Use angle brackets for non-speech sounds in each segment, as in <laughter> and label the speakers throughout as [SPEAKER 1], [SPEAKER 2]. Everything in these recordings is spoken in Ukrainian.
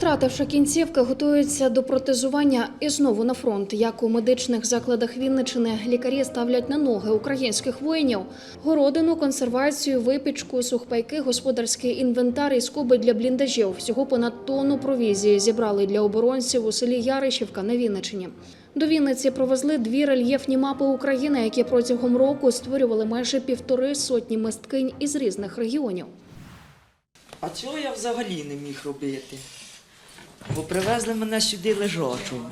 [SPEAKER 1] Втративши кінцівки, готуються до протезування і знову на фронт. Як у медичних закладах Вінничини лікарі ставлять на ноги українських воїнів, городину, консервацію, випічку, сухпайки, господарський інвентар і скоби для бліндажів. Всього понад тонну провізії зібрали для оборонців у селі Яришівка на Вінничині. До Вінниці провезли дві рельєфні мапи України, які протягом року створювали майже півтори сотні мисткинь із різних регіонів.
[SPEAKER 2] А цього я взагалі не міг робити. Бо привезли мене сюди лежачого.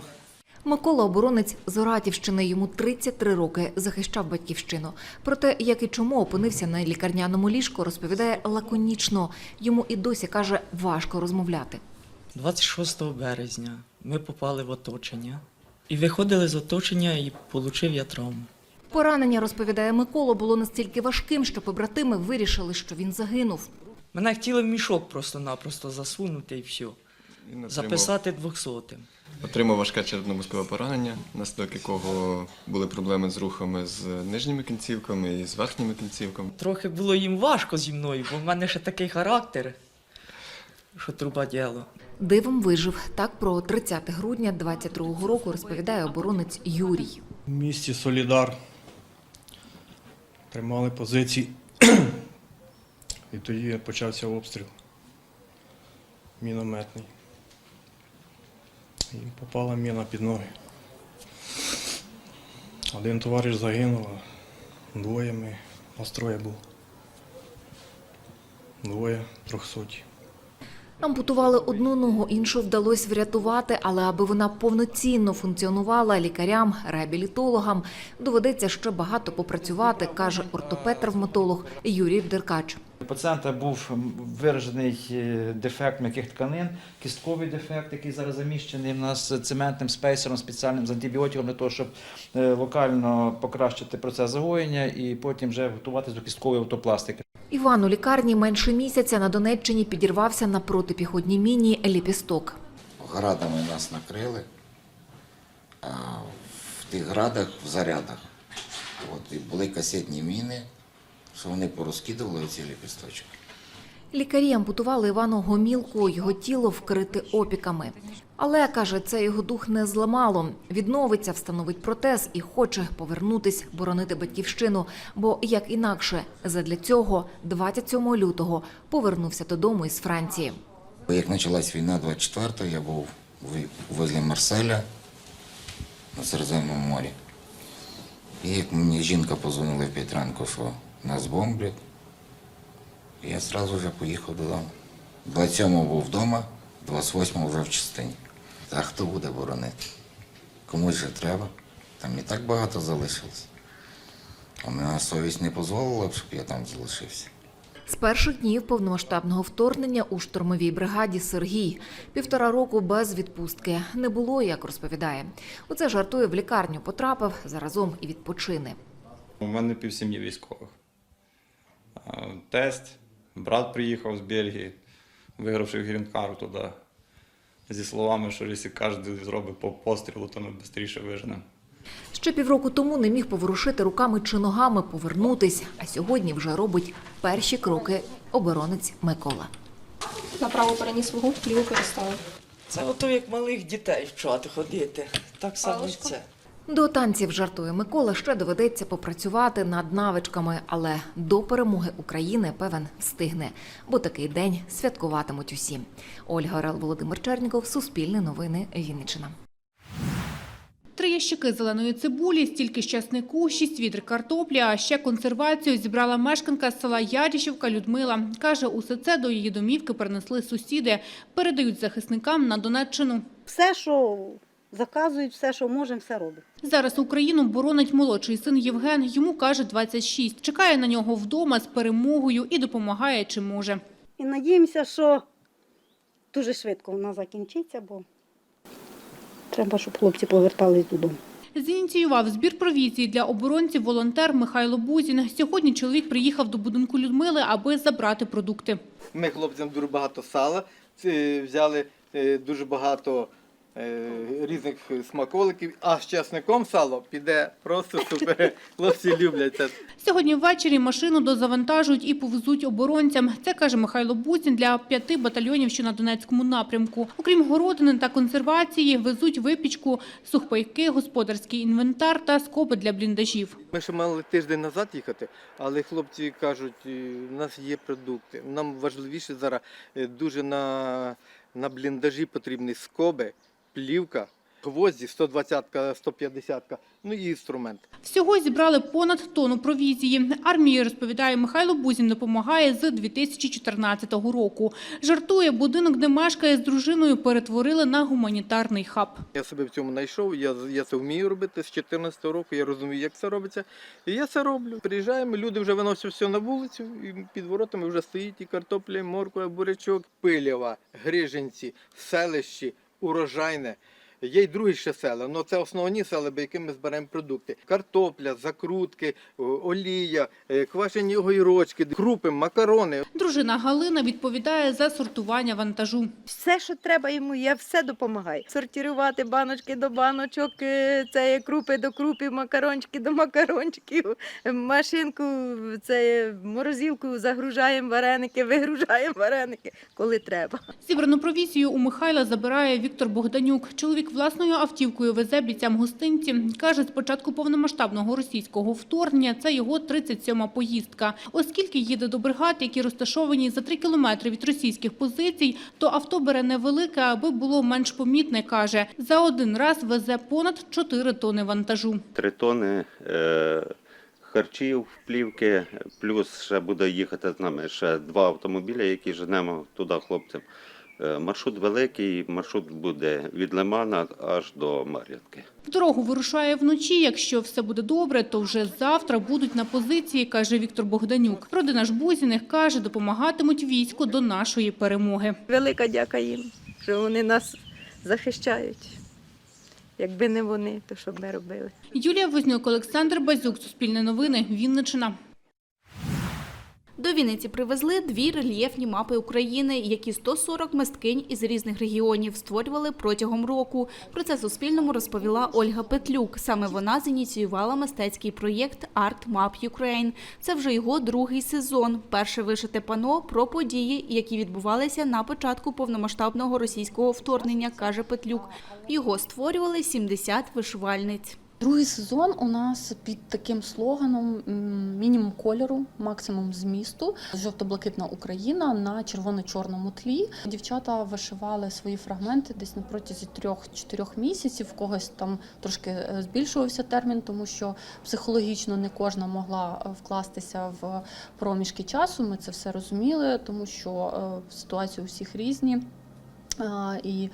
[SPEAKER 3] Микола оборонець з Оратівщини йому 33 роки захищав батьківщину. Про те, як і чому опинився на лікарняному ліжку, розповідає лаконічно. Йому і досі каже важко розмовляти.
[SPEAKER 2] 26 березня ми попали в оточення. І виходили з оточення і отримав я травму.
[SPEAKER 3] Поранення, розповідає Микола, було настільки важким, що побратими вирішили, що він загинув.
[SPEAKER 2] Мене хотіли в мішок просто-напросто засунути і все.
[SPEAKER 4] Він отримав,
[SPEAKER 2] Записати двохсотим.
[SPEAKER 4] отримав важке черепно-мозкове поранення, внаслідок якого були проблеми з рухами з нижніми кінцівками і з верхніми кінцівками.
[SPEAKER 2] Трохи було їм важко зі мною, бо в мене ще такий характер, що труба діло.
[SPEAKER 3] Дивом вижив. Так про 30 грудня 22-го року розповідає оборонець Юрій.
[SPEAKER 5] В місті Солідар тримали позиції. І тоді почався обстріл мінометний. І попала міна під ноги. Один товариш загинув, двоє ми, нас було. Двоє трьохсоті.
[SPEAKER 3] Ампутували одну ногу, іншу вдалося врятувати, але аби вона повноцінно функціонувала лікарям, реабілітологам, доведеться ще багато попрацювати, каже ортопед-травматолог Юрій Деркач.
[SPEAKER 6] Пацієнта був виражений е, дефект м'яких тканин, кістковий дефект, який зараз заміщений в нас цементним спейсером спеціальним з антибіотиком для того, щоб е, локально покращити процес загоєння і потім вже готуватися до кісткової автопластики.
[SPEAKER 3] Іван у лікарні менше місяця на Донеччині підірвався на протипіхотній міні «Ліпісток».
[SPEAKER 7] Градами нас накрили, а в тих градах, в зарядах, от, і були касетні міни, що вони порозкидували ці ліпісточки.
[SPEAKER 3] Лікарі ампутували Івану гомілку, його тіло вкрите опіками. Але, каже, це його дух не зламало. Відновиться, встановить протез і хоче повернутись, боронити батьківщину. Бо, як інакше, задля цього 27 лютого повернувся додому із Франції.
[SPEAKER 7] Як почалась війна 24-го, я був возле Марселя на Середземному морі. І як мені жінка позвонила в 5 ранку, що нас бомблять, я одразу вже поїхав додому. 27-го був вдома, 28-го вже в частині. А хто буде боронити? Комусь же треба. Там і так багато залишилось. А мене совість не дозволила, б, щоб я там залишився.
[SPEAKER 3] З перших днів повномасштабного вторгнення у штурмовій бригаді Сергій півтора року без відпустки не було, як розповідає. Оце жартує в лікарню. Потрапив заразом і відпочине.
[SPEAKER 8] У мене півсім'ї військових. А, Тесть, брат приїхав з Бельгії, вигравши грін-карту туди. Зі словами, що якщо кожен зробить по пострілу, то ми швидше виженемо.
[SPEAKER 3] Ще півроку тому не міг поворушити руками чи ногами, повернутись, а сьогодні вже робить перші кроки оборонець Микола.
[SPEAKER 9] Направо переніс вагу, ліву переставив.
[SPEAKER 2] Це ото як малих дітей вчати ходити. Так само і це.
[SPEAKER 3] До танців жартує Микола. Ще доведеться попрацювати над навичками, але до перемоги України певен встигне, бо такий день святкуватимуть усі. Ольга Орел, Володимир Черніков, Суспільне новини, Вінниччина.
[SPEAKER 10] Три ящики зеленої цибулі, стільки з часнику, шість відр картоплі, а ще консервацію зібрала мешканка села Ярішівка Людмила. Каже, усе це до її домівки принесли сусіди. Передають захисникам на Донеччину.
[SPEAKER 11] Все, що заказують, все, що можемо, все робимо.
[SPEAKER 10] Зараз Україну боронить молодший син Євген. Йому, каже, 26. Чекає на нього вдома з перемогою і допомагає, чим може.
[SPEAKER 11] І надіємося, що дуже швидко вона закінчиться, бо треба, щоб хлопці повертались додому.
[SPEAKER 10] Зініціював збір провізії для оборонців волонтер Михайло Бузін. Сьогодні чоловік приїхав до будинку Людмили, аби забрати продукти.
[SPEAKER 12] Ми хлопцям дуже багато сала, е, взяли е, дуже багато різних смаколиків, а з часником сало піде просто супер. <laughs> Хлопці люблять це.
[SPEAKER 10] Сьогодні ввечері машину дозавантажують і повезуть оборонцям. Це каже Михайло Бузін для п'яти батальйонів, що на Донецькому напрямку. Окрім городини та консервації, везуть випічку, сухпайки, господарський інвентар та скоби для бліндажів.
[SPEAKER 12] Ми ще мали тиждень назад їхати, але хлопці кажуть, «Е, у нас є продукти. Нам важливіше зараз е, дуже на, на бліндажі потрібні скоби, плівка, гвозді 120-ка, 150-ка, ну і інструмент.
[SPEAKER 10] Всього зібрали понад тонну провізії. Армії, розповідає Михайло Бузін, допомагає з 2014 року. Жартує, будинок, де мешкає з дружиною, перетворили на гуманітарний хаб.
[SPEAKER 12] Я себе в цьому знайшов, я, я це вмію робити з 14 року, я розумію, як це робиться. І я це роблю. Приїжджаємо, люди вже виносять все на вулицю, і під воротами вже стоїть і картопля, і морква, і бурячок, пилєва, грижинці, селищі, урожайне. Є й другі ще села, але це основні села, по яким ми зберемо продукти. Картопля, закрутки, олія, е, квашені огірочки, крупи, макарони.
[SPEAKER 10] Дружина Галина відповідає за сортування вантажу.
[SPEAKER 11] Все, що треба йому, я все допомагаю. Сортувати баночки до баночок, е, це є крупи до крупів, макарончики до макарончиків, машинку, це є морозилку загружаємо вареники, вигружаємо вареники, коли треба.
[SPEAKER 10] Зібрану провізію у Михайла забирає Віктор Богданюк. Чоловік власною автівкою везе бійцям гостинці. Каже, з початку повномасштабного російського вторгнення це його 37-ма поїздка. Оскільки їде до бригад, які розташовані за три кілометри від російських позицій, то авто бере невелике, аби було менш помітне, каже. За один раз везе понад 4 тони вантажу.
[SPEAKER 13] Три тони е, харчів, плівки, плюс ще буде їхати з нами ще два автомобіля, які женемо туди хлопцям. Е, маршрут великий, маршрут буде від Лимана аж до Мар'янки.
[SPEAKER 10] В дорогу вирушає вночі. Якщо все буде добре, то вже завтра будуть на позиції, каже Віктор Богданюк. Родина ж Бузіних каже, допомагатимуть війську до нашої перемоги.
[SPEAKER 11] Велика дяка їм, що вони нас захищають. Якби не вони, то що б ми робили?
[SPEAKER 10] Юлія Вознюк, Олександр Базюк, Суспільне новини, Вінниччина.
[SPEAKER 14] До Вінниці привезли дві рельєфні мапи України, які 140 мисткинь із різних регіонів створювали протягом року. Про це Суспільному розповіла Ольга Петлюк. Саме вона зініціювала мистецький проєкт Art Map Ukraine. Це вже його другий сезон. Перше вишите пано про події, які відбувалися на початку повномасштабного російського вторгнення, каже Петлюк. Його створювали 70 вишивальниць.
[SPEAKER 15] Другий сезон у нас під таким слоганом мінімум кольору, максимум змісту. Жовто-блакитна Україна на червоно-чорному тлі. Дівчата вишивали свої фрагменти десь на протязі трьох-чотирьох місяців. В когось там трошки е, збільшувався термін, тому що психологічно не кожна могла е, вкластися в проміжки часу. Ми це все розуміли, тому що е, ситуації у всіх різні. І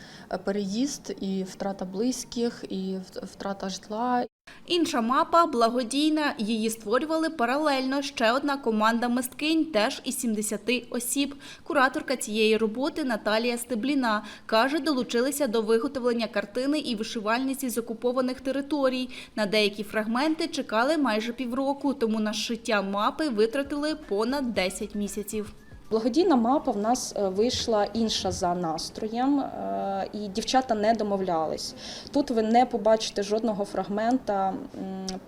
[SPEAKER 15] переїзд, і втрата близьких, і втрата житла.
[SPEAKER 14] Інша мапа благодійна. Її створювали паралельно ще одна команда мисткинь, теж із 70 осіб. Кураторка цієї роботи Наталія Стебліна каже, долучилися до виготовлення картини і вишивальниці з окупованих територій. На деякі фрагменти чекали майже півроку, тому на шиття мапи витратили понад 10 місяців.
[SPEAKER 16] Благодійна мапа в нас е, вийшла інша за настроєм, е, і дівчата не домовлялись. Тут ви не побачите жодного фрагмента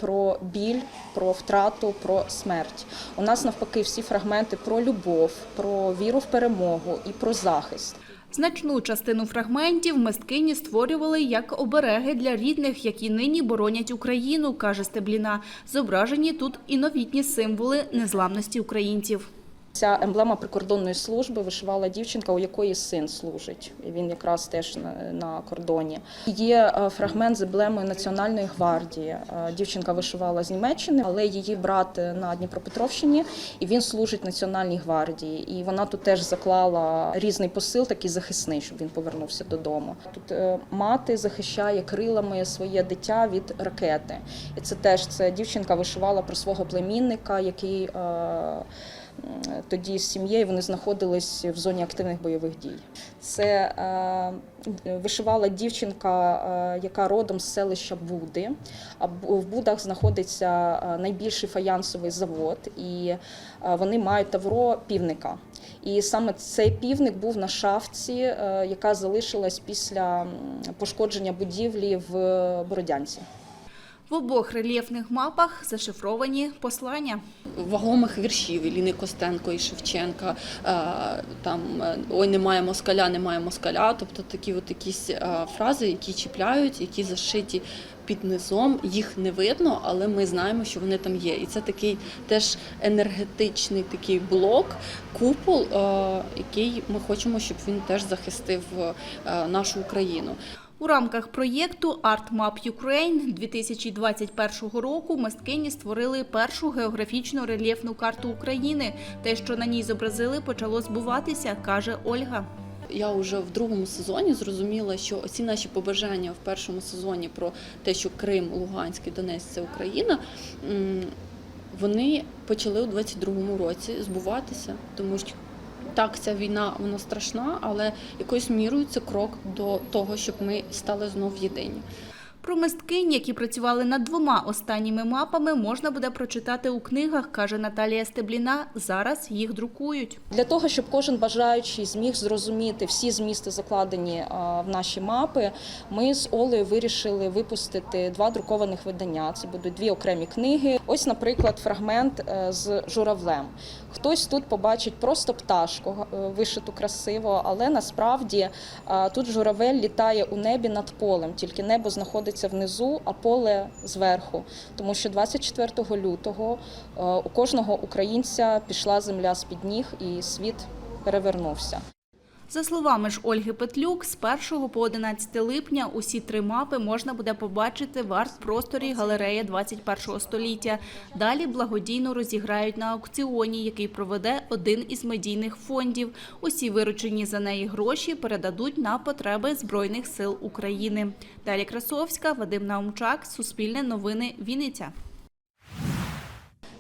[SPEAKER 16] про біль, про втрату, про смерть. У нас навпаки всі фрагменти про любов, про віру в перемогу і про захист.
[SPEAKER 14] Значну частину фрагментів мисткині створювали як обереги для рідних, які нині боронять Україну, каже Стебліна. Зображені тут і новітні символи незламності українців.
[SPEAKER 16] Ця емблема прикордонної служби вишивала дівчинка, у якої син служить. Він якраз теж на, кордоні. Є е, фрагмент з емблемою Національної гвардії. Е, Дівчинка вишивала з Німеччини, але її брат на Дніпропетровщині, і він служить Національній гвардії. І вона тут теж заклала різний посил, такий захисний, щоб він повернувся додому. Тут е, мати захищає крилами своє дитя від ракети. І це теж це дівчинка вишивала про свого племінника, який. Тоді з сім'єю вони знаходились в зоні активних бойових дій. Це е, вишивала дівчинка, е, яка родом з селища Буди. А в Будах знаходиться е, найбільший фаянсовий завод, і вони мають тавро півника. І саме цей півник був на шафці, яка залишилась після пошкодження будівлі в Бородянці.
[SPEAKER 14] В обох рельєфних мапах зашифровані послання.
[SPEAKER 15] вагомих віршів Іліни Костенко і Шевченка. е, Там е, ой, немає москаля, немає москаля. Тобто такі от якісь е, фрази, які чіпляють, які зашиті під низом. Їх не видно, але ми знаємо, що вони там є. І це такий теж енергетичний такий блок, купол, який ми хочемо, щоб він теж захистив нашу Україну.
[SPEAKER 14] У рамках проєкту Art Map Ukraine 2021 року мисткині створили першу географічну рельєфну карту України. Те, що на ній зобразили, почало збуватися, каже Ольга.
[SPEAKER 15] Я вже в другому сезоні зрозуміла, що оці наші побажання в першому сезоні про те, що Крим, Луганськ і Донець це Україна. Вони почали у 22-му році збуватися, тому що так, ця війна вона страшна, але якоюсь мірою це крок до того, щоб ми стали знов єдині.
[SPEAKER 14] Про мисткинь, які працювали над двома останніми мапами, можна буде прочитати у книгах, каже Наталія Стебліна. Зараз їх друкують.
[SPEAKER 16] Для того, щоб кожен бажаючий зміг зрозуміти всі змісти, закладені в наші мапи, ми з Олею вирішили випустити два друкованих видання. Це будуть дві окремі книги. Ось, наприклад, фрагмент е, з журавлем. Хтось тут побачить просто пташку е, вишиту красиво, але насправді тут журавель літає у небі над полем, тільки небо знаходиться внизу, а поле зверху. Тому що 24 лютого е, у кожного українця пішла земля з під ніг і світ перевернувся.
[SPEAKER 14] За словами ж Ольги Петлюк, з 1 по 11 липня усі три мапи можна буде побачити в арт-просторі галерея 21 століття. Далі благодійно розіграють на аукціоні, який проведе один із медійних фондів. Усі виручені за неї гроші передадуть на потреби Збройних сил України. Далі Красовська, Вадим Наумчак, Суспільне новини, Вінниця.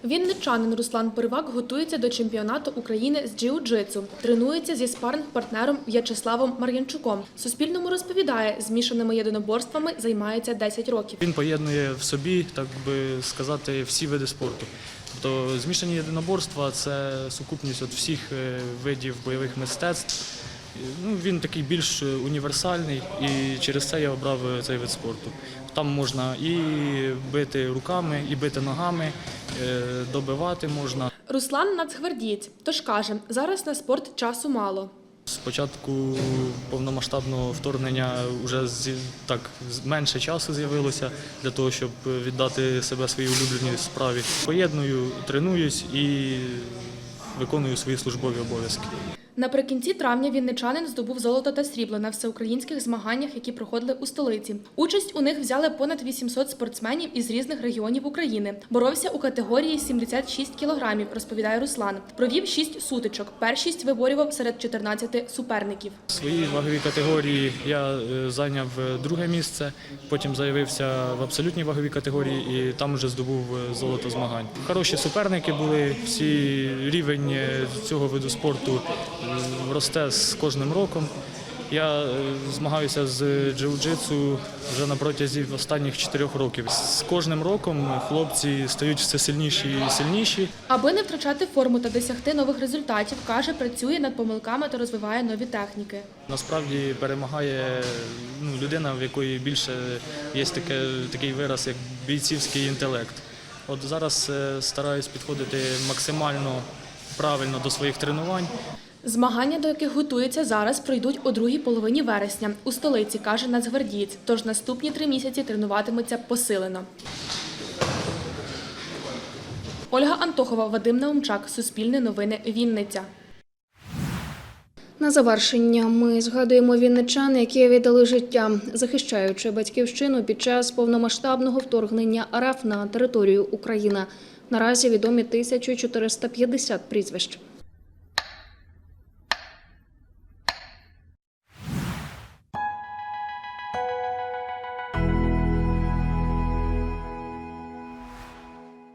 [SPEAKER 17] Вінничанин Руслан Первак готується до чемпіонату України з джиу-джитсу. Тренується зі спаринг-партнером В'ячеславом Мар'янчуком. Суспільному розповідає, змішаними єдиноборствами займається 10 років.
[SPEAKER 5] Він поєднує в собі, так би сказати, всі види спорту. Тобто змішані єдиноборства це сукупність от всіх е, видів бойових мистецтв. Ну, він такий більш універсальний, і через це я обрав е, цей вид спорту. Там можна і бити руками, і бити ногами, е, добивати можна.
[SPEAKER 17] Руслан нацгвардієць, тож каже, зараз на спорт часу мало.
[SPEAKER 5] З початку повномасштабного вторгнення вже так менше часу з'явилося для того, щоб віддати себе своїй улюбленій справі. Поєдную, тренуюсь і виконую свої службові обов'язки.
[SPEAKER 17] Наприкінці травня вінничанин здобув золото та срібло на всеукраїнських змаганнях, які проходили у столиці. Участь у них взяли понад 800 спортсменів із різних регіонів України. Боровся у категорії 76 кілограмів, розповідає Руслан. Провів 6 сутичок. Першість виборював серед 14 суперників.
[SPEAKER 5] В своїй ваговій категорії я е, зайняв е, друге місце, потім заявився в абсолютній ваговій категорії і там вже здобув е, золото змагань. Хороші суперники були, всі рівень цього виду спорту росте з кожним роком. Я е, змагаюся з джиу-джитсу вже на протязі останніх чотирьох років. З кожним роком хлопці стають все сильніші і сильніші.
[SPEAKER 17] Аби не втрачати форму та досягти нових результатів, каже, працює над помилками та розвиває нові техніки.
[SPEAKER 5] Насправді перемагає ну, людина, в якої більше є таке, такий вираз, як бійцівський інтелект. От зараз е, стараюсь підходити максимально правильно до своїх тренувань.
[SPEAKER 17] Змагання, до яких готується зараз, пройдуть у другій половині вересня у столиці, каже нацгвардієць. Тож наступні три місяці тренуватиметься посилено. Ольга Антохова, Вадим Наумчак, Суспільне новини, Вінниця.
[SPEAKER 1] На завершення ми згадуємо вінничан, які віддали життя, захищаючи батьківщину під час повномасштабного вторгнення РФ на територію України. Наразі відомі 1450 прізвищ.